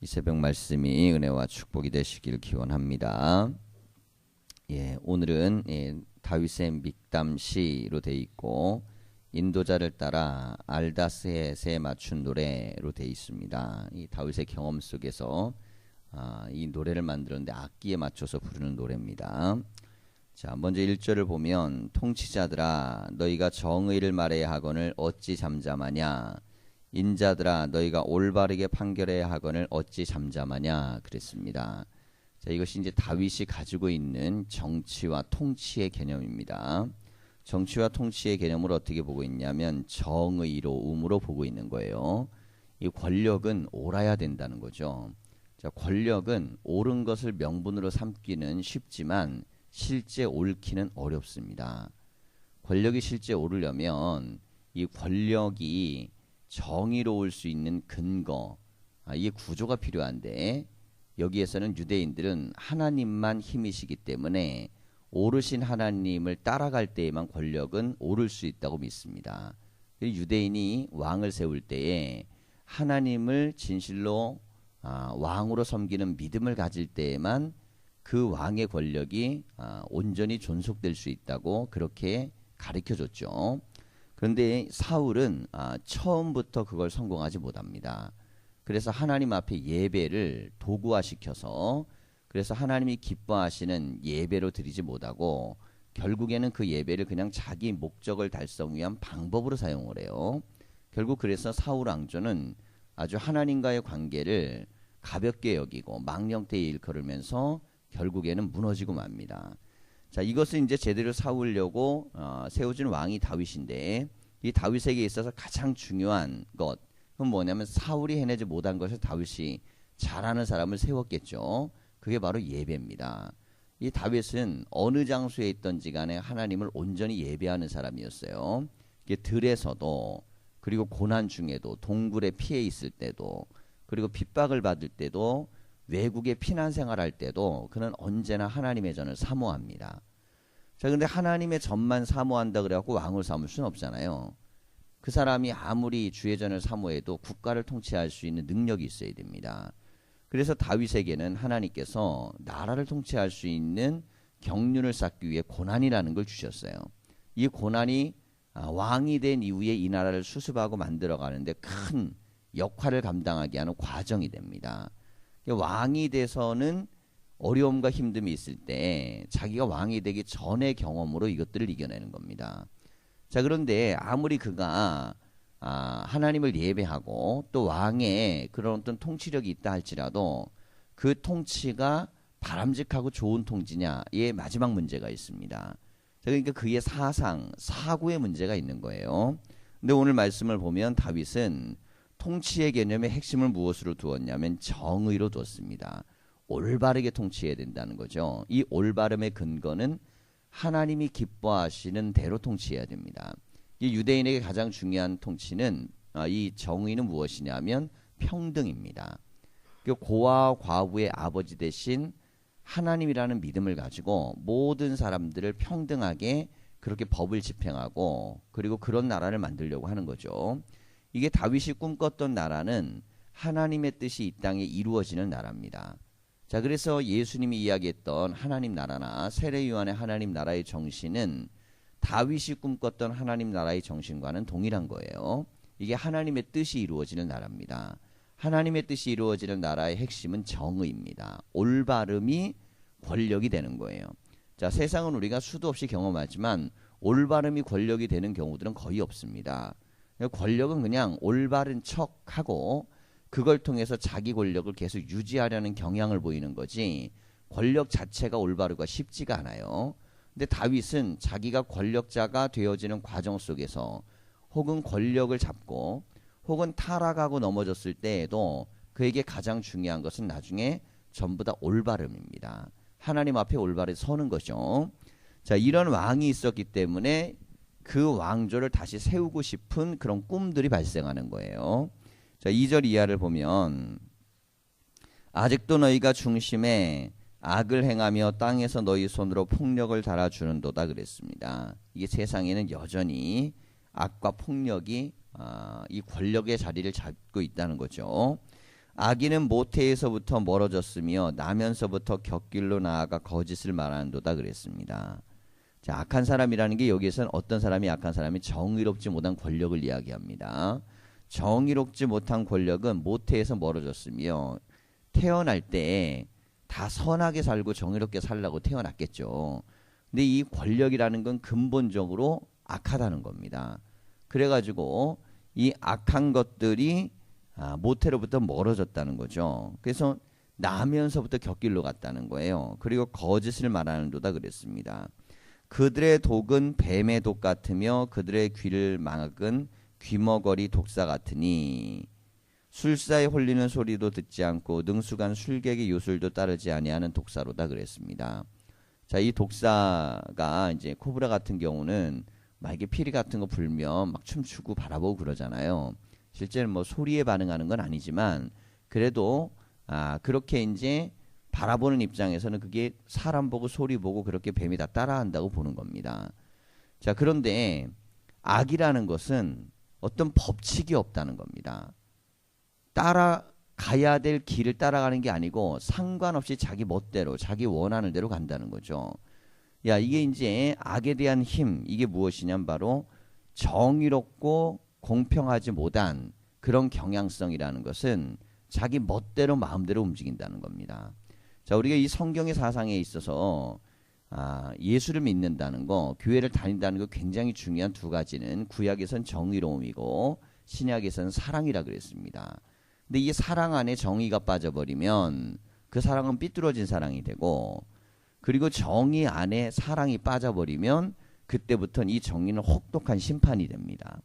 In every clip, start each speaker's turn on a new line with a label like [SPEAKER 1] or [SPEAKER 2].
[SPEAKER 1] 이 새벽 말씀이 은혜와 축복이 되시길 기원합니다. 예, 오늘은 예, 다윗의 믹담시로 돼 있고 인도자를 따라 알다스햇에 맞춘 노래로 돼 있습니다. 이 다윗의 경험 속에서 아, 이 노래를 만들었는데 악기에 맞춰서 부르는 노래입니다. 자, 먼저 1절을 보면 통치자들아 너희가 정의를 말해야 하거늘 어찌 잠잠하냐 인자들아 너희가 올바르게 판결해야 하거늘 어찌 잠잠하냐 그랬습니다. 자, 이것이 이제 다윗이 가지고 있는 정치와 통치의 개념입니다. 정치와 통치의 개념을 어떻게 보고 있냐면 정의로 음으로 보고 있는 거예요. 이 권력은 옳아야 된다는 거죠. 자, 권력은 옳은 것을 명분으로 삼기는 쉽지만 실제 옳기는 어렵습니다. 권력이 실제 오르려면 이 권력이 정의로울 수 있는 근거, 아, 이게 구조가 필요한데 여기에서는 유대인들은 하나님만 힘이시기 때문에 오르신 하나님을 따라갈 때에만 권력은 오를 수 있다고 믿습니다. 유대인이 왕을 세울 때에 하나님을 진실로 아, 왕으로 섬기는 믿음을 가질 때에만 그 왕의 권력이 아, 온전히 존속될 수 있다고 그렇게 가르쳐 줬죠. 그런데 사울은 아, 처음부터 그걸 성공하지 못합니다. 그래서 하나님 앞에 예배를 도구화시켜서 그래서 하나님이 기뻐하시는 예배로 드리지 못하고 결국에는 그 예배를 그냥 자기 목적을 달성 위한 방법으로 사용을 해요. 결국 그래서 사울 왕조는 아주 하나님과의 관계를 가볍게 여기고 망령되이 일컬으면서 결국에는 무너지고 맙니다. 자, 이것을 이제 제대로 사우려고 어, 세워진 왕이 다윗인데 이 다윗에게 있어서 가장 중요한 것 그건 뭐냐면 사울이 해내지 못한 것을 다윗이 잘하는 사람을 세웠겠죠. 그게 바로 예배입니다. 이 다윗은 어느 장소에 있던지 간에 하나님을 온전히 예배하는 사람이었어요. 이게 들에서도 그리고 고난 중에도 동굴에 피해 있을 때도 그리고 핍박을 받을 때도 외국에 피난 생활할 때도 그는 언제나 하나님의 전을 사모합니다. 자, 근데 하나님의 전만 사모한다 그래갖고 왕을 삼을 수는 없잖아요. 그 사람이 아무리 주의 전을 사모해도 국가를 통치할 수 있는 능력이 있어야 됩니다. 그래서 다윗에게는 하나님께서 나라를 통치할 수 있는 경륜을 쌓기 위해 고난이라는 걸 주셨어요. 이 고난이 아, 왕이 된 이후에 이 나라를 수습하고 만들어 가는데 큰 역할을 감당하게 하는 과정이 됩니다. 왕이 돼서는 어려움과 힘듦이 있을 때 자기가 왕이 되기 전의 경험으로 이것들을 이겨내는 겁니다. 자 그런데 아무리 그가 아, 하나님을 예배하고 또 왕의 그런 어떤 통치력이 있다 할지라도 그 통치가 바람직하고 좋은 통치냐의 마지막 문제가 있습니다. 그러니까 그의 사상, 사고의 문제가 있는 거예요. 근데 오늘 말씀을 보면 다윗은 통치의 개념의 핵심을 무엇으로 두었냐면 정의로 두었습니다. 올바르게 통치해야 된다는 거죠. 이 올바름의 근거는 하나님이 기뻐하시는 대로 통치해야 됩니다. 이 유대인에게 가장 중요한 통치는 아, 이 정의는 무엇이냐면 평등입니다. 그 고아와 과부의 아버지 대신 하나님이라는 믿음을 가지고 모든 사람들을 평등하게 그렇게 법을 집행하고 그리고 그런 나라를 만들려고 하는 거죠. 이게 다윗이 꿈꿨던 나라는 하나님의 뜻이 이 땅에 이루어지는 나라입니다. 자, 그래서 예수님이 이야기했던 하나님 나라나 세례 요한의 하나님 나라의 정신은 다윗이 꿈꿨던 하나님 나라의 정신과는 동일한 거예요. 이게 하나님의 뜻이 이루어지는 나라입니다. 하나님의 뜻이 이루어지는 나라의 핵심은 정의입니다. 올바름이 권력이 되는 거예요. 자, 세상은 우리가 수도 없이 경험하지만 올바름이 권력이 되는 경우들은 거의 없습니다. 권력은 그냥 올바른 척하고 그걸 통해서 자기 권력을 계속 유지하려는 경향을 보이는 거지 권력 자체가 올바르가 쉽지가 않아요. 근데 다윗은 자기가 권력자가 되어지는 과정 속에서 혹은 권력을 잡고 혹은 타락하고 넘어졌을 때에도 그에게 가장 중요한 것은 나중에 전부 다 올바름입니다. 하나님 앞에 올바르게 서는 거죠. 자, 이런 왕이 있었기 때문에 그 왕조를 다시 세우고 싶은 그런 꿈들이 발생하는 거예요. 자, 2절 이하를 보면 아직도 너희가 중심에 악을 행하며 땅에서 너희 손으로 폭력을 달아주는도다 그랬습니다. 이게 세상에는 여전히 악과 폭력이 아, 이 권력의 자리를 잡고 있다는 거죠. 아기는 모태에서부터 멀어졌으며 나면서부터 곁길로 나아가 거짓을 말하는도다 그랬습니다. 자, 악한 사람이라는 게 여기에서는 어떤 사람이 악한 사람이 정의롭지 못한 권력을 이야기합니다. 정의롭지 못한 권력은 모태에서 멀어졌으며 태어날 때 다 선하게 살고 정의롭게 살라고 태어났겠죠. 근데 이 권력이라는 건 근본적으로 악하다는 겁니다. 그래가지고 이 악한 것들이 아, 모태로부터 멀어졌다는 거죠. 그래서 나면서부터 곁길로 갔다는 거예요. 그리고 거짓을 말하는 도다 그랬습니다. 그들의 독은 뱀의 독 같으며 그들의 귀를 막은 귀머거리 독사 같으니 술사에 홀리는 소리도 듣지 않고 능숙한 술객의 요술도 따르지 아니하는 독사로다 그랬습니다. 자, 이 독사가 이제 코브라 같은 경우는 막 이게 피리 같은 거 불면 막 춤추고 바라보고 그러잖아요. 실제는 뭐 소리에 반응하는 건 아니지만 그래도 아 그렇게 이제 바라보는 입장에서는 그게 사람 보고 소리 보고 그렇게 뱀이 다 따라한다고 보는 겁니다. 자 그런데 악이라는 것은 어떤 법칙이 없다는 겁니다. 따라가야 될 길을 따라가는 게 아니고 상관없이 자기 멋대로 자기 원하는 대로 간다는 거죠. 야 이게 이제 악에 대한 힘 이게 무엇이냐면 바로 정의롭고 공평하지 못한 그런 경향성이라는 것은 자기 멋대로 마음대로 움직인다는 겁니다. 자, 우리가 이 성경의 사상에 있어서 아, 예수를 믿는다는 거, 교회를 다닌다는 거 굉장히 중요한 두 가지는 구약에선 정의로움이고 신약에서는 사랑이라 그랬습니다. 근데 이 사랑 안에 정의가 빠져버리면 그 사랑은 삐뚤어진 사랑이 되고 그리고 정의 안에 사랑이 빠져버리면 그때부터는 이 정의는 혹독한 심판이 됩니다.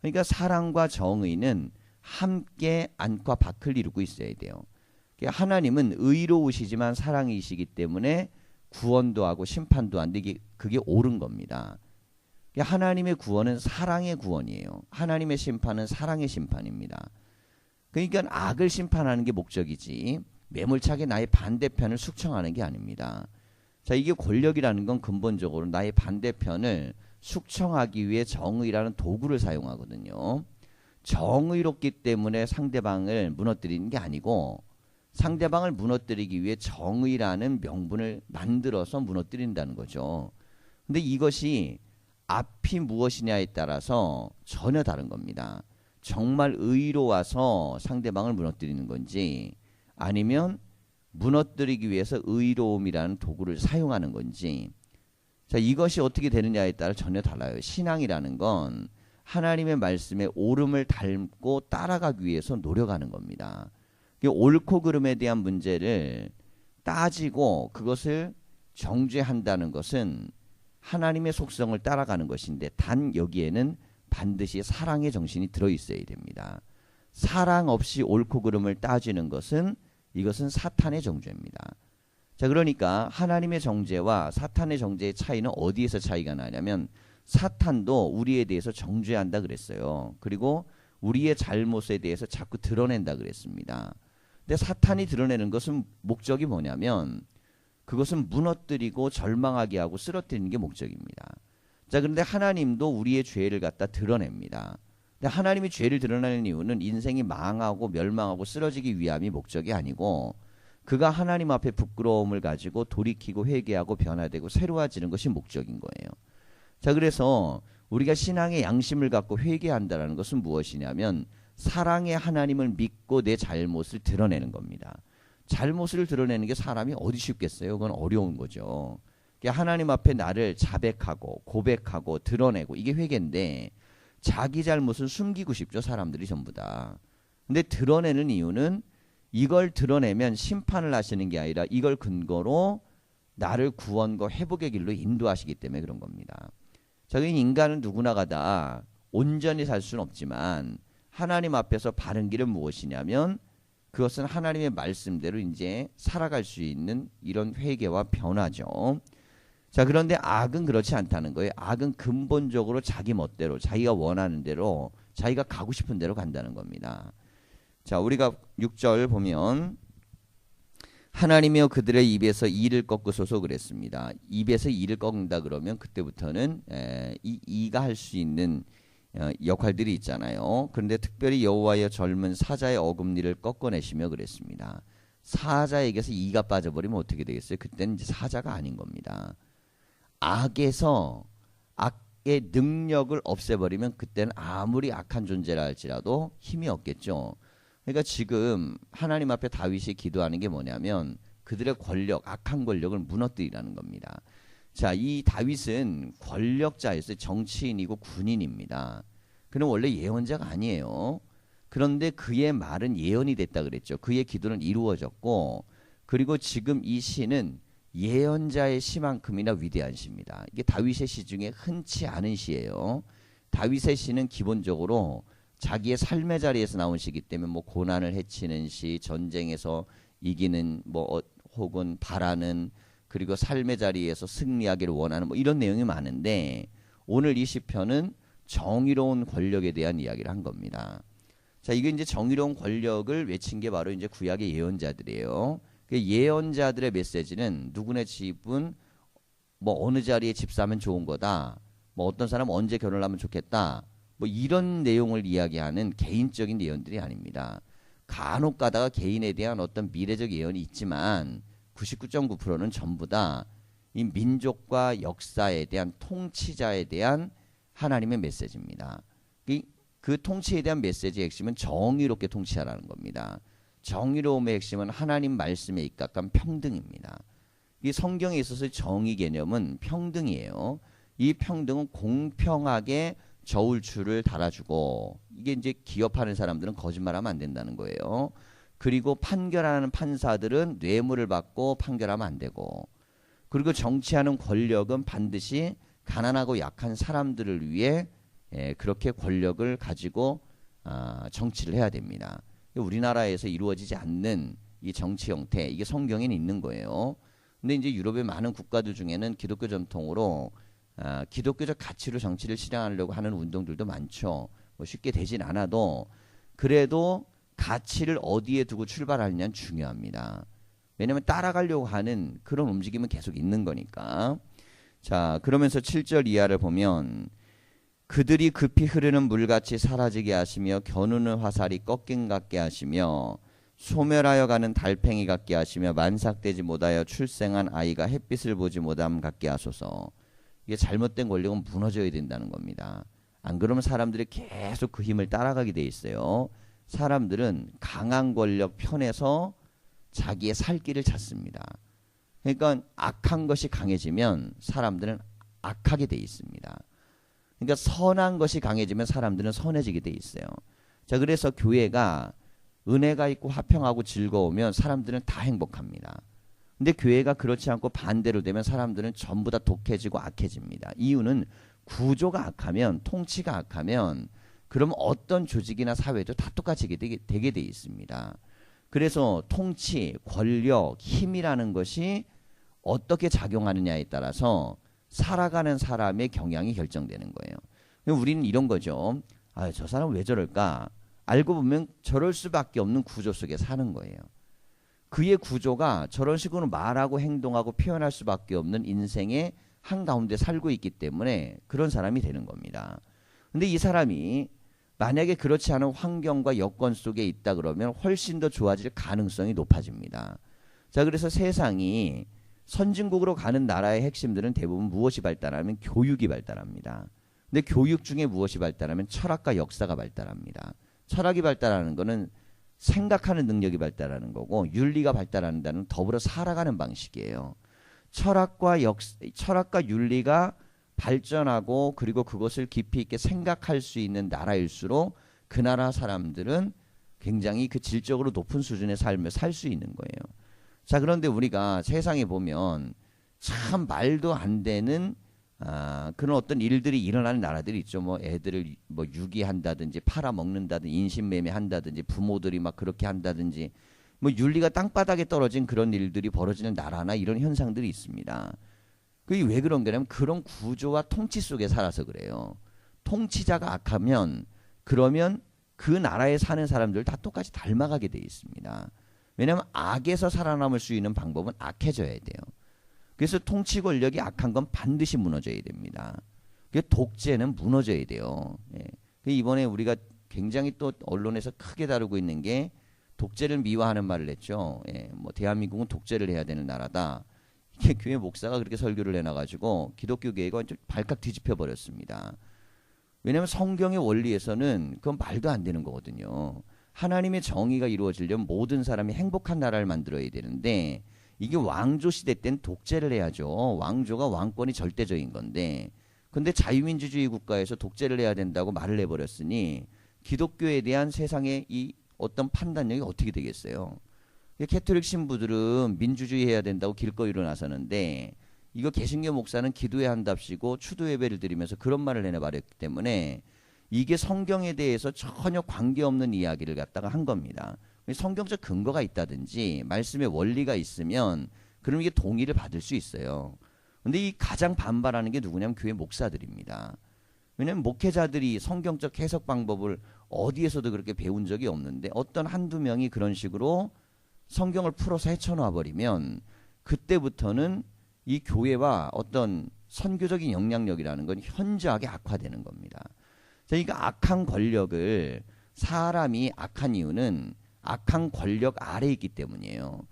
[SPEAKER 1] 그러니까 사랑과 정의는 함께 안과 밖을 이루고 있어야 돼요. 하나님은 의로우시지만 사랑이시기 때문에 구원도 하고 심판도 안 되게 그게 옳은 겁니다. 하나님의 구원은 사랑의 구원이에요. 하나님의 심판은 사랑의 심판입니다. 그러니까 악을 심판하는 게 목적이지 매몰차게 나의 반대편을 숙청하는 게 아닙니다. 자, 이게 권력이라는 건 근본적으로 나의 반대편을 숙청하기 위해 정의라는 도구를 사용하거든요. 정의롭기 때문에 상대방을 무너뜨리는 게 아니고 상대방을 무너뜨리기 위해 정의라는 명분을 만들어서 무너뜨린다는 거죠. 근데 이것이 앞이 무엇이냐에 따라서 전혀 다른 겁니다. 정말 의로 와서 상대방을 무너뜨리는 건지 아니면 무너뜨리기 위해서 의로움이라는 도구를 사용하는 건지 자 이것이 어떻게 되느냐에 따라 전혀 달라요. 신앙이라는 건 하나님의 말씀에 옳음을 닮고 따라가기 위해서 노력하는 겁니다. 옳고 그름에 대한 문제를 따지고 그것을 정죄한다는 것은 하나님의 속성을 따라가는 것인데 단 여기에는 반드시 사랑의 정신이 들어 있어야 됩니다. 사랑 없이 옳고 그름을 따지는 것은 이것은 사탄의 정죄입니다. 자, 그러니까 하나님의 정죄와 사탄의 정죄의 차이는 어디에서 차이가 나냐면 사탄도 우리에 대해서 정죄한다 그랬어요. 그리고 우리의 잘못에 대해서 자꾸 드러낸다 그랬습니다. 근데 사탄이 드러내는 것은 목적이 뭐냐면 그것은 무너뜨리고 절망하게 하고 쓰러뜨리는 게 목적입니다. 자, 그런데 하나님도 우리의 죄를 갖다 드러냅니다. 근데 하나님이 죄를 드러내는 이유는 인생이 망하고 멸망하고 쓰러지기 위함이 목적이 아니고 그가 하나님 앞에 부끄러움을 가지고 돌이키고 회개하고 변화되고 새로워지는 것이 목적인 거예요. 자, 그래서 우리가 신앙의 양심을 갖고 회개한다는 것은 무엇이냐면 사랑의 하나님을 믿고 내 잘못을 드러내는 겁니다. 잘못을 드러내는 게 사람이 어디 쉽겠어요? 그건 어려운 거죠. 하나님 앞에 나를 자백하고 고백하고 드러내고 이게 회개인데 자기 잘못을 숨기고 싶죠. 사람들이 전부 다. 근데 드러내는 이유는 이걸 드러내면 심판을 하시는 게 아니라 이걸 근거로 나를 구원과 회복의 길로 인도하시기 때문에 그런 겁니다. 자, 인간은 누구나가 다 온전히 살 수는 없지만 하나님 앞에서 바른 길은 무엇이냐면 그것은 하나님의 말씀대로 이제 살아갈 수 있는 이런 회개와 변화죠. 자, 그런데 악은 그렇지 않다는 거예요. 악은 근본적으로 자기 멋대로, 자기가 원하는 대로, 자기가 가고 싶은 대로 간다는 겁니다. 자, 우리가 6절 보면 하나님이여 그들의 입에서 이를 꺾으소서 그랬습니다. 입에서 이를 꺾는다 그러면 그때부터는 에, 이 이가 할 수 있는 어, 역할들이 있잖아요. 그런데 특별히 여호와의 젊은 사자의 어금니를 꺾어내시며 그랬습니다. 사자에게서 이가 빠져버리면 어떻게 되겠어요? 그때는 이제 사자가 아닌 겁니다. 악에서 악의 능력을 없애버리면 그때는 아무리 악한 존재라 할지라도 힘이 없겠죠. 그러니까 지금 하나님 앞에 다윗이 기도하는 게 뭐냐면 그들의 권력, 악한 권력을 무너뜨리라는 겁니다. 자, 이 다윗은 권력자였어요. 정치인이고 군인입니다. 그는 원래 예언자가 아니에요. 그런데 그의 말은 예언이 됐다 그랬죠. 그의 기도는 이루어졌고 그리고 지금 이 시는 예언자의 시만큼이나 위대한 시입니다. 이게 다윗의 시 중에 흔치 않은 시예요. 다윗의 시는 기본적으로 자기의 삶의 자리에서 나온 시기 때문에 뭐 고난을 해치는 시, 전쟁에서 이기는 뭐 어, 혹은 바라는 그리고 삶의 자리에서 승리하기를 원하는 뭐 이런 내용이 많은데 오늘 이 시편은 정의로운 권력에 대한 이야기를 한 겁니다. 자, 이게 이제 정의로운 권력을 외친 게 바로 이제 구약의 예언자들이에요. 그 예언자들의 메시지는 누구네 집은 뭐 어느 자리에 집 사면 좋은 거다. 뭐 어떤 사람 언제 결혼하면 좋겠다. 뭐 이런 내용을 이야기하는 개인적인 예언들이 아닙니다. 간혹 가다가 개인에 대한 어떤 미래적 예언이 있지만 99.9%는 전부 다 이 민족과 역사에 대한 통치자에 대한 하나님의 메시지입니다. 이, 그 통치에 대한 메시지의 핵심은 정의롭게 통치하라는 겁니다. 정의로움의 핵심은 하나님 말씀에 입각한 평등입니다. 이 성경에 있어서 정의 개념은 평등이에요. 이 평등은 공평하게 저울추를 달아주고 이게 이제 기업하는 사람들은 거짓말하면 안 된다는 거예요. 그리고 판결하는 판사들은 뇌물을 받고 판결하면 안 되고 그리고 정치하는 권력은 반드시 가난하고 약한 사람들을 위해 예, 그렇게 권력을 가지고 아, 정치를 해야 됩니다. 우리나라에서 이루어지지 않는 이 정치 형태 이게 성경에는 있는 거예요. 근데 이제 유럽의 많은 국가들 중에는 기독교 전통으로 아, 기독교적 가치로 정치를 실행하려고 하는 운동들도 많죠. 뭐 쉽게 되진 않아도 그래도 가치를 어디에 두고 출발하느냐는 중요합니다. 왜냐하면 따라가려고 하는 그런 움직임은 계속 있는 거니까. 자, 그러면서 7절 이하를 보면 그들이 급히 흐르는 물같이 사라지게 하시며 겨누는 화살이 꺾인 같게 하시며 소멸하여 가는 달팽이 같게 하시며 만삭되지 못하여 출생한 아이가 햇빛을 보지 못함 같게 하소서. 이게 잘못된 권력은 무너져야 된다는 겁니다. 안 그러면 사람들이 계속 그 힘을 따라가게 돼 있어요. 사람들은 강한 권력 편에서 자기의 살 길을 찾습니다. 그러니까 악한 것이 강해지면 사람들은 악하게 돼 있습니다. 그러니까 선한 것이 강해지면 사람들은 선해지게 돼 있어요. 자, 그래서 교회가 은혜가 있고 화평하고 즐거우면 사람들은 다 행복합니다. 근데 교회가 그렇지 않고 반대로 되면 사람들은 전부 다 독해지고 악해집니다. 이유는 구조가 악하면 통치가 악하면 그럼 어떤 조직이나 사회도 다 똑같이 되게, 되게 돼 있습니다. 그래서 통치, 권력, 힘이라는 것이 어떻게 작용하느냐에 따라서 살아가는 사람의 경향이 결정되는 거예요. 우리는 이런 거죠. 아, 저 사람 왜 저럴까? 알고 보면 저럴 수밖에 없는 구조 속에 사는 거예요. 그의 구조가 저런 식으로 말하고 행동하고 표현할 수밖에 없는 인생의 한가운데 살고 있기 때문에 그런 사람이 되는 겁니다. 근데 이 사람이 만약에 그렇지 않은 환경과 여건 속에 있다 그러면 훨씬 더 좋아질 가능성이 높아집니다. 자, 그래서 세상이 선진국으로 가는 나라의 핵심들은 대부분 무엇이 발달하면 교육이 발달합니다. 근데 교육 중에 무엇이 발달하면 철학과 역사가 발달합니다. 철학이 발달하는 것은 생각하는 능력이 발달하는 거고 윤리가 발달한다는 더불어 살아가는 방식이에요. 철학과 역 철학과 윤리가 발전하고 그리고 그것을 깊이 있게 생각할 수 있는 나라일수록 그 나라 사람들은 굉장히 그 질적으로 높은 수준의 삶을 살 수 있는 거예요. 자 그런데 우리가 세상에 보면 참 말도 안 되는 아, 그런 어떤 일들이 일어나는 나라들이 있죠. 뭐 애들을 뭐 유기한다든지 팔아먹는다든지 인신매매 한다든지 부모들이 막 그렇게 한다든지 뭐 윤리가 땅바닥에 떨어진 그런 일들이 벌어지는 나라나 이런 현상들이 있습니다. 그게 왜 그런 거냐면 그런 구조와 통치 속에 살아서 그래요. 통치자가 악하면 그러면 그 나라에 사는 사람들 다 똑같이 닮아가게 돼 있습니다. 왜냐하면 악에서 살아남을 수 있는 방법은 악해져야 돼요. 그래서 통치 권력이 악한 건 반드시 무너져야 됩니다. 독재는 무너져야 돼요. 예. 그 이번에 우리가 굉장히 또 언론에서 크게 다루고 있는 게 독재를 미화하는 말을 했죠. 예, 뭐 대한민국은 독재를 해야 되는 나라다. 이게 교회 목사가 그렇게 설교를 해놔가지고 기독교 교회가 완전 발칵 뒤집혀 버렸습니다. 왜냐하면 성경의 원리에서는 그건 말도 안 되는 거거든요. 하나님의 정의가 이루어지려면 모든 사람이 행복한 나라를 만들어야 되는데 이게 왕조 시대 땐 독재를 해야죠. 왕조가 왕권이 절대적인 건데 근데 자유민주주의 국가에서 독재를 해야 된다고 말을 해버렸으니 기독교에 대한 세상의 이 어떤 판단력이 어떻게 되겠어요? 캐톨릭 신부들은 민주주의 해야 된다고 길거리로 나서는데 이거 개신교 목사는 기도해야 한답시고 추도 예배를 드리면서 그런 말을 말했기 때문에 이게 성경에 대해서 전혀 관계없는 이야기를 갖다가 한 겁니다. 성경적 근거가 있다든지 말씀의 원리가 있으면 그럼 이게 동의를 받을 수 있어요. 근데 이 가장 반발하는 게 누구냐면 교회 목사들입니다. 왜냐하면 목회자들이 성경적 해석 방법을 어디에서도 그렇게 배운 적이 없는데 어떤 한두 명이 그런 식으로 성경을 풀어서 헤쳐놔 버리면 그때부터는 이 교회와 어떤 선교적인 영향력이라는 건 현저하게 악화되는 겁니다. 그러니까 악한 권력을 사람이 악한 이유는 악한 권력 아래 있기 때문이에요.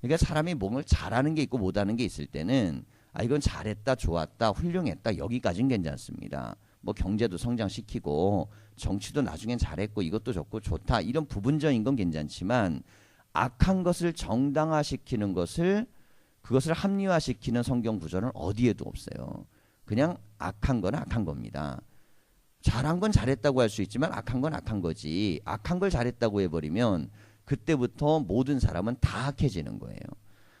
[SPEAKER 1] 그러니까 사람이 몸을 잘하는 게 있고 못하는 게 있을 때는 아 이건 잘했다 좋았다 훌륭했다 여기까지는 괜찮습니다. 뭐 경제도 성장시키고 정치도 나중엔 잘했고 이것도 좋고 좋다 이런 부분적인 건 괜찮지만 악한 것을 정당화시키는 것을 그것을 합리화시키는 성경 구절은 어디에도 없어요. 그냥 악한 건 악한 겁니다. 잘한 건 잘했다고 할 수 있지만 악한 건 악한 거지. 악한 걸 잘했다고 해버리면 그때부터 모든 사람은 다 악해지는 거예요.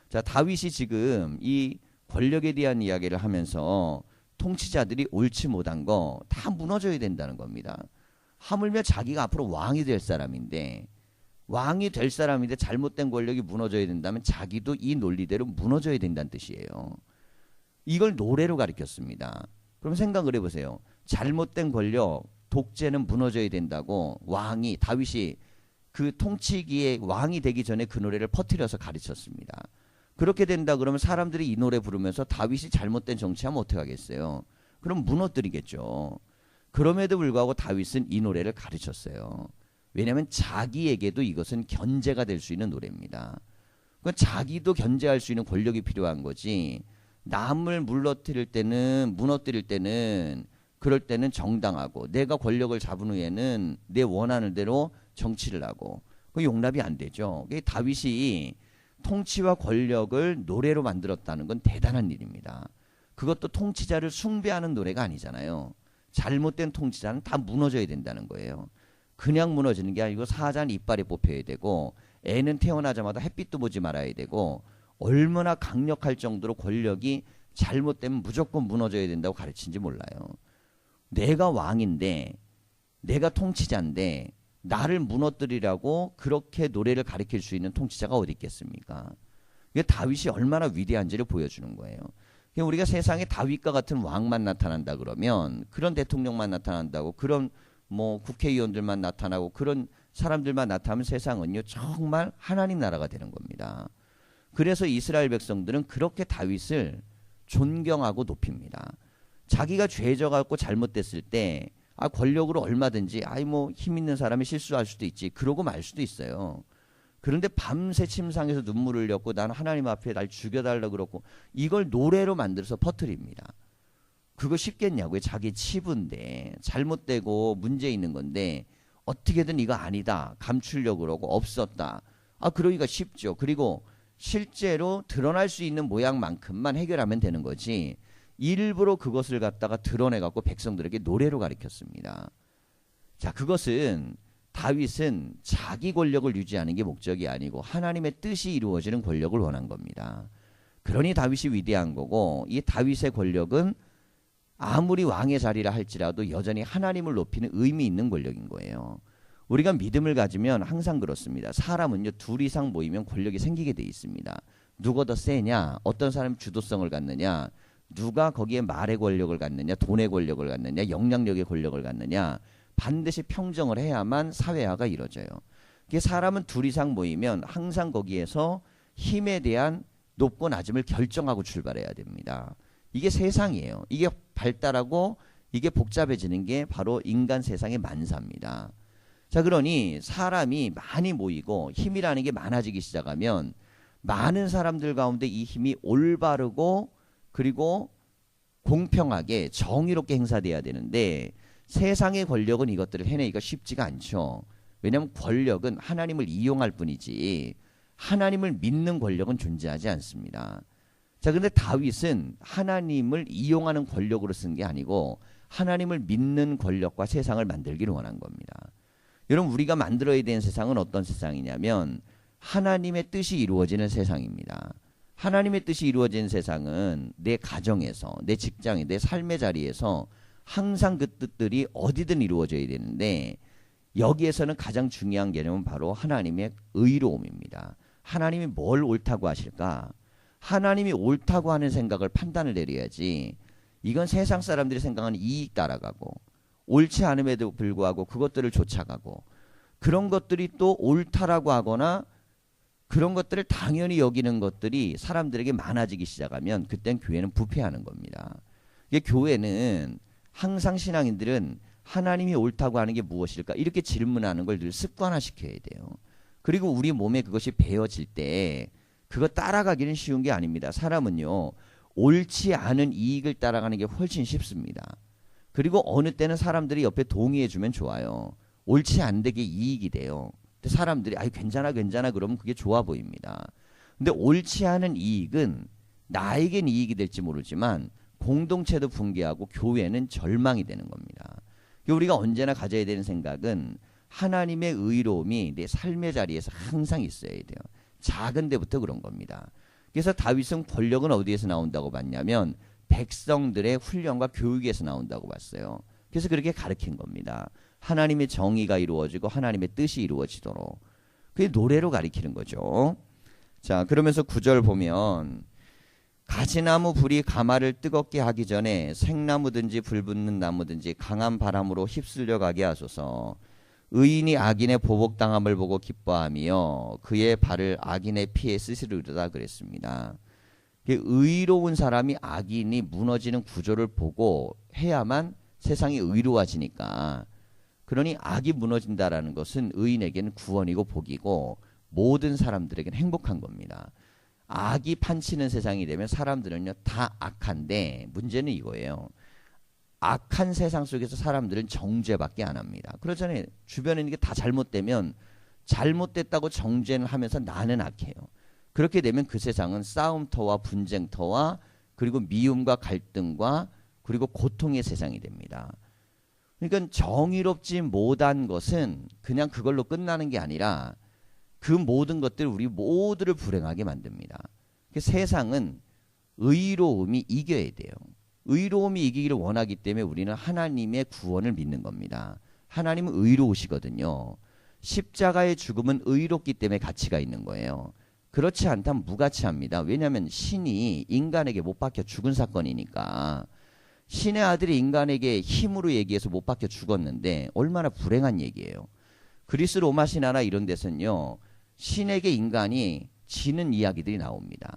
[SPEAKER 1] 자, 다윗이 지금 이 권력에 대한 이야기를 하면서 통치자들이 옳지 못한 거 다 무너져야 된다는 겁니다. 하물며 자기가 앞으로 왕이 될 사람인데 왕이 될 사람인데 잘못된 권력이 무너져야 된다면 자기도 이 논리대로 무너져야 된다는 뜻이에요. 이걸 노래로 가르쳤습니다. 그럼 생각을 해보세요. 잘못된 권력, 독재는 무너져야 된다고 왕이 다윗이 그 통치기에 왕이 되기 전에 그 노래를 퍼뜨려서 가르쳤습니다. 그렇게 된다 그러면 사람들이 이 노래 부르면서 다윗이 잘못된 정치하면 어떻게 하겠어요? 그럼 무너뜨리겠죠. 그럼에도 불구하고 다윗은 이 노래를 가르쳤어요. 왜냐하면 자기에게도 이것은 견제가 될 수 있는 노래입니다. 그 자기도 견제할 수 있는 권력이 필요한 거지. 남을 물러뜨릴 때는 무너뜨릴 때는 그럴 때는 정당하고 내가 권력을 잡은 후에는 내 원하는 대로 정치를 하고 그 용납이 안 되죠. 다윗이 통치와 권력을 노래로 만들었다는 건 대단한 일입니다. 그것도 통치자를 숭배하는 노래가 아니잖아요. 잘못된 통치자는 다 무너져야 된다는 거예요. 그냥 무너지는 게 아니고 사자는 이빨에 뽑혀야 되고 애는 태어나자마자 햇빛도 보지 말아야 되고 얼마나 강력할 정도로 권력이 잘못되면 무조건 무너져야 된다고 가르친지 몰라요. 내가 왕인데 내가 통치자인데 나를 무너뜨리라고 그렇게 노래를 가리킬 수 있는 통치자가 어디 있겠습니까? 이게 다윗이 얼마나 위대한지를 보여주는 거예요. 우리가 세상에 다윗과 같은 왕만 나타난다 그러면 그런 대통령만 나타난다고 그런 뭐 국회의원들만 나타나고 그런 사람들만 나타나면 세상은요 정말 하나님 나라가 되는 겁니다. 그래서 이스라엘 백성들은 그렇게 다윗을 존경하고 높입니다. 자기가 죄져갖고 잘못됐을 때 아, 권력으로 얼마든지 아이 뭐 힘 있는 사람이 실수할 수도 있지 그러고 말 수도 있어요. 그런데 밤새 침상에서 눈물을 흘렸고 나는 하나님 앞에 날 죽여달라 그러고 이걸 노래로 만들어서 퍼뜨립니다. 그거 쉽겠냐고요. 자기 치부인데 잘못되고 문제 있는 건데 어떻게든 이거 아니다. 감추려고 그러고 없었다. 아 그러기가 쉽죠. 그리고 실제로 드러날 수 있는 모양만큼만 해결하면 되는 거지. 일부러 그것을 갖다가 드러내 갖고 백성들에게 노래로 가르쳤습니다. 자, 그것은 다윗은 자기 권력을 유지하는 게 목적이 아니고 하나님의 뜻이 이루어지는 권력을 원한 겁니다. 그러니 다윗이 위대한 거고 이 다윗의 권력은 아무리 왕의 자리라 할지라도 여전히 하나님을 높이는 의미 있는 권력인 거예요. 우리가 믿음을 가지면 항상 그렇습니다. 사람은요 둘 이상 모이면 권력이 생기게 돼 있습니다. 누가 더 세냐, 어떤 사람이 주도성을 갖느냐, 누가 거기에 말의 권력을 갖느냐, 돈의 권력을 갖느냐, 영향력의 권력을 갖느냐, 반드시 평정을 해야만 사회화가 이루어져요. 사람은 둘 이상 모이면 항상 거기에서 힘에 대한 높고 낮음을 결정하고 출발해야 됩니다. 이게 세상이에요. 이게 발달하고 이게 복잡해지는 게 바로 인간 세상의 만사입니다. 자, 그러니 사람이 많이 모이고 힘이라는 게 많아지기 시작하면 많은 사람들 가운데 이 힘이 올바르고 그리고 공평하게 정의롭게 행사돼야 되는데 세상의 권력은 이것들을 해내기가 쉽지가 않죠. 왜냐하면 권력은 하나님을 이용할 뿐이지 하나님을 믿는 권력은 존재하지 않습니다. 자, 근데 다윗은 하나님을 이용하는 권력으로 쓴 게 아니고 하나님을 믿는 권력과 세상을 만들기를 원한 겁니다. 여러분 우리가 만들어야 되는 세상은 어떤 세상이냐면 하나님의 뜻이 이루어지는 세상입니다. 하나님의 뜻이 이루어진 세상은 내 가정에서, 내 직장에, 내 삶의 자리에서 항상 그 뜻들이 어디든 이루어져야 되는데 여기에서는 가장 중요한 개념은 바로 하나님의 의로움입니다. 하나님이 뭘 옳다고 하실까? 하나님이 옳다고 하는 생각을 판단을 내려야지 이건 세상 사람들이 생각하는 이익 따라가고 옳지 않음에도 불구하고 그것들을 쫓아가고 그런 것들이 또 옳다라고 하거나 그런 것들을 당연히 여기는 것들이 사람들에게 많아지기 시작하면 그땐 교회는 부패하는 겁니다. 이게 교회는 항상 신앙인들은 하나님이 옳다고 하는 게 무엇일까 이렇게 질문하는 걸 늘 습관화시켜야 돼요. 그리고 우리 몸에 그것이 배어질 때 그거 따라가기는 쉬운 게 아닙니다. 사람은요 옳지 않은 이익을 따라가는 게 훨씬 쉽습니다. 그리고 어느 때는 사람들이 옆에 동의해 주면 좋아요. 옳지 않게 이익이 돼요. 근데 사람들이 아이 괜찮아 괜찮아 그러면 그게 좋아 보입니다. 근데 옳지 않은 이익은 나에겐 이익이 될지 모르지만 공동체도 붕괴하고 교회는 절망이 되는 겁니다. 우리가 언제나 가져야 되는 생각은 하나님의 의로움이 내 삶의 자리에서 항상 있어야 돼요. 작은 데부터 그런 겁니다. 그래서 다윗은 권력은 어디에서 나온다고 봤냐면 백성들의 훈련과 교육에서 나온다고 봤어요. 그래서 그렇게 가르친 겁니다. 하나님의 정의가 이루어지고 하나님의 뜻이 이루어지도록. 그게 노래로 가리키는 거죠. 자, 그러면서 구절 보면 가지나무 불이 가마를 뜨겁게 하기 전에 생나무든지 불붙는 나무든지 강한 바람으로 휩쓸려 가게 하소서. 의인이 악인의 보복당함을 보고 기뻐하며 그의 발을 악인의 피에 쓰시르다 그랬습니다. 의로운 사람이 악인이 무너지는 구조를 보고 해야만 세상이 의로워지니까 그러니 악이 무너진다라는 것은 의인에게는 구원이고 복이고 모든 사람들에게는 행복한 겁니다. 악이 판치는 세상이 되면 사람들은요 다 악한데 문제는 이거예요. 악한 세상 속에서 사람들은 정죄밖에 안 합니다. 그렇잖아요. 주변에 있는 게 다 잘못되면 잘못됐다고 정죄를 하면서 나는 악해요. 그렇게 되면 그 세상은 싸움터와 분쟁터와 그리고 미움과 갈등과 그리고 고통의 세상이 됩니다. 그러니까 정의롭지 못한 것은 그냥 그걸로 끝나는 게 아니라 그 모든 것들 우리 모두를 불행하게 만듭니다. 그 세상은 의로움이 이겨야 돼요. 의로움이 이기기를 원하기 때문에 우리는 하나님의 구원을 믿는 겁니다. 하나님은 의로우시거든요. 십자가의 죽음은 의롭기 때문에 가치가 있는 거예요. 그렇지 않다면 무가치합니다. 왜냐하면 신이 인간에게 못 박혀 죽은 사건이니까 신의 아들이 인간에게 힘으로 얘기해서 못 박혀 죽었는데 얼마나 불행한 얘기예요. 그리스 로마 신화나 이런 데서는요. 신에게 인간이 지는 이야기들이 나옵니다.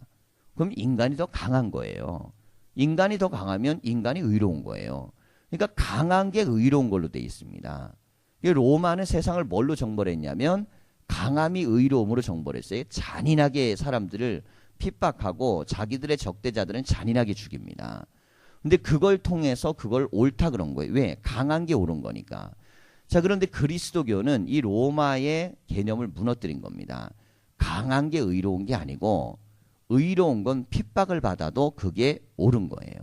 [SPEAKER 1] 그럼 인간이 더 강한 거예요. 인간이 더 강하면 인간이 의로운 거예요. 그러니까 강한 게 의로운 걸로 돼 있습니다. 로마는 세상을 뭘로 정벌했냐면 강함이 의로움으로 정벌했어요. 잔인하게 사람들을 핍박하고 자기들의 적대자들은 잔인하게 죽입니다. 근데 그걸 통해서 그걸 옳다 그런 거예요. 왜? 강한 게 옳은 거니까. 자, 그런데 그리스도교는 이 로마의 개념을 무너뜨린 겁니다. 강한 게 의로운 게 아니고 의로운 건 핍박을 받아도 그게 옳은 거예요.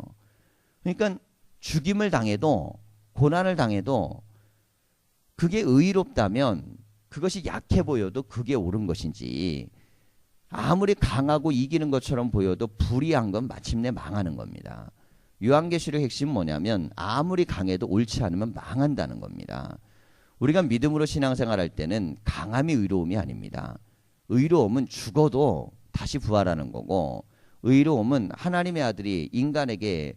[SPEAKER 1] 그러니까 죽임을 당해도 고난을 당해도 그게 의롭다면 그것이 약해 보여도 그게 옳은 것인지 아무리 강하고 이기는 것처럼 보여도 불의한 건 마침내 망하는 겁니다. 요한계시록 핵심은 뭐냐면 아무리 강해도 옳지 않으면 망한다는 겁니다. 우리가 믿음으로 신앙생활할 때는 강함이 의로움이 아닙니다. 의로움은 죽어도 다시 부활하는 거고 의로움은 하나님의 아들이 인간에게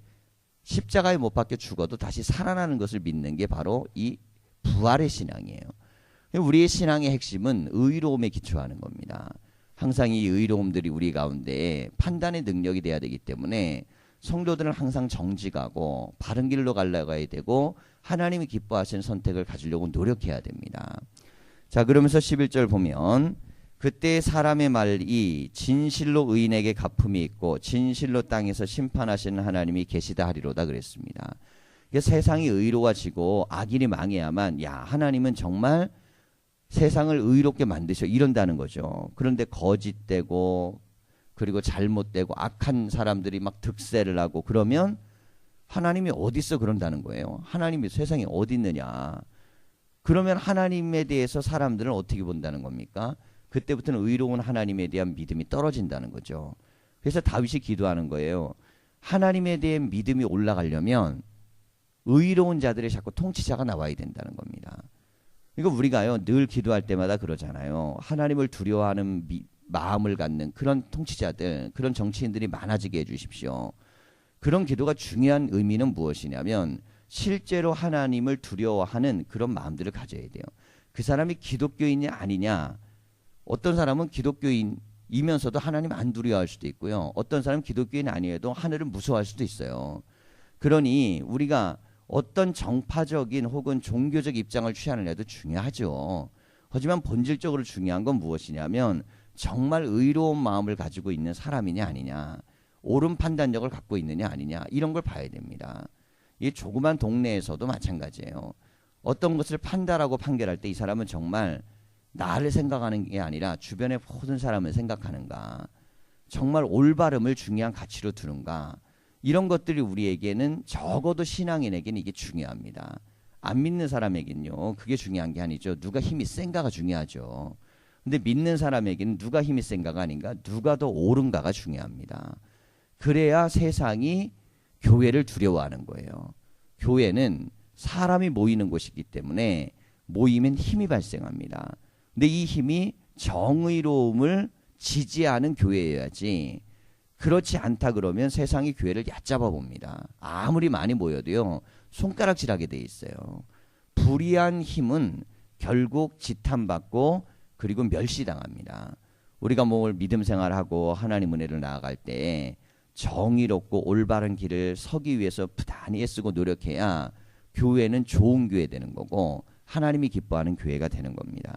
[SPEAKER 1] 십자가에 못 박혀 죽어도 다시 살아나는 것을 믿는 게 바로 이 부활의 신앙이에요. 우리의 신앙의 핵심은 의로움에 기초하는 겁니다. 항상 이 의로움들이 우리 가운데 판단의 능력이 돼야 되기 때문에 성도들은 항상 정직하고 바른 길로 갈라가야 되고 하나님이 기뻐하시는 선택을 가지려고 노력해야 됩니다. 자, 그러면서 11절 보면 그때 사람의 말이 진실로 의인에게 갚음이 있고 진실로 땅에서 심판하시는 하나님이 계시다 하리로다 그랬습니다. 세상이 의로워지고 악인이 망해야만 야 하나님은 정말 세상을 의롭게 만드셔 이런다는 거죠. 그런데 거짓되고 그리고 잘못되고 악한 사람들이 막 득세를 하고 그러면 하나님이 어디 있어 그런다는 거예요. 하나님이 세상에 어디 있느냐. 그러면 하나님에 대해서 사람들은 어떻게 본다는 겁니까? 그때부터는 의로운 하나님에 대한 믿음이 떨어진다는 거죠. 그래서 다윗이 기도하는 거예요. 하나님에 대한 믿음이 올라가려면 의로운 자들의 자꾸 통치자가 나와야 된다는 겁니다. 이거 우리가요 늘 기도할 때마다 그러잖아요. 하나님을 두려워하는 미, 마음을 갖는 그런 통치자들, 그런 정치인들이 많아지게 해주십시오. 그런 기도가 중요한 의미는 무엇이냐면 실제로 하나님을 두려워하는 그런 마음들을 가져야 돼요. 그 사람이 기독교인이 아니냐. 어떤 사람은 기독교인이면서도 하나님 안 두려워할 수도 있고요. 어떤 사람은 기독교인 아니어도 하늘을 무서워할 수도 있어요. 그러니 우리가 어떤 정파적인 혹은 종교적 입장을 취하느냐도 중요하죠. 하지만 본질적으로 중요한 건 무엇이냐면 정말 의로운 마음을 가지고 있는 사람이냐 아니냐, 옳은 판단력을 갖고 있느냐 아니냐 이런 걸 봐야 됩니다. 이 조그만 동네에서도 마찬가지예요. 어떤 것을 판다라고 판결할 때 이 사람은 정말 나를 생각하는 게 아니라 주변의 모든 사람을 생각하는가, 정말 올바름을 중요한 가치로 두는가, 이런 것들이 우리에게는 적어도 신앙인에게는 이게 중요합니다. 안 믿는 사람에게는요, 그게 중요한 게 아니죠. 누가 힘이 센가가 중요하죠. 근데 믿는 사람에게는 누가 힘이 센가가 아닌가, 누가 더 옳은가가 중요합니다. 그래야 세상이 교회를 두려워하는 거예요. 교회는 사람이 모이는 곳이기 때문에 모이면 힘이 발생합니다. 근데 이 힘이 정의로움을 지지하는 교회여야지 그렇지 않다 그러면 세상이 교회를 얕잡아 봅니다. 아무리 많이 모여도요. 손가락질하게 돼 있어요. 불의한 힘은 결국 지탄받고 그리고 멸시당합니다. 우리가 뭘 믿음 생활하고 하나님 은혜를 나아갈 때 정의롭고 올바른 길을 서기 위해서 부단히 애쓰고 노력해야 교회는 좋은 교회 되는 거고 하나님이 기뻐하는 교회가 되는 겁니다.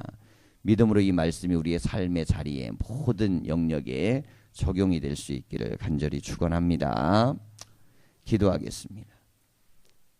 [SPEAKER 1] 믿음으로 이 말씀이 우리의 삶의 자리에 모든 영역에 적용이 될 수 있기를 간절히 축원합니다. 기도하겠습니다.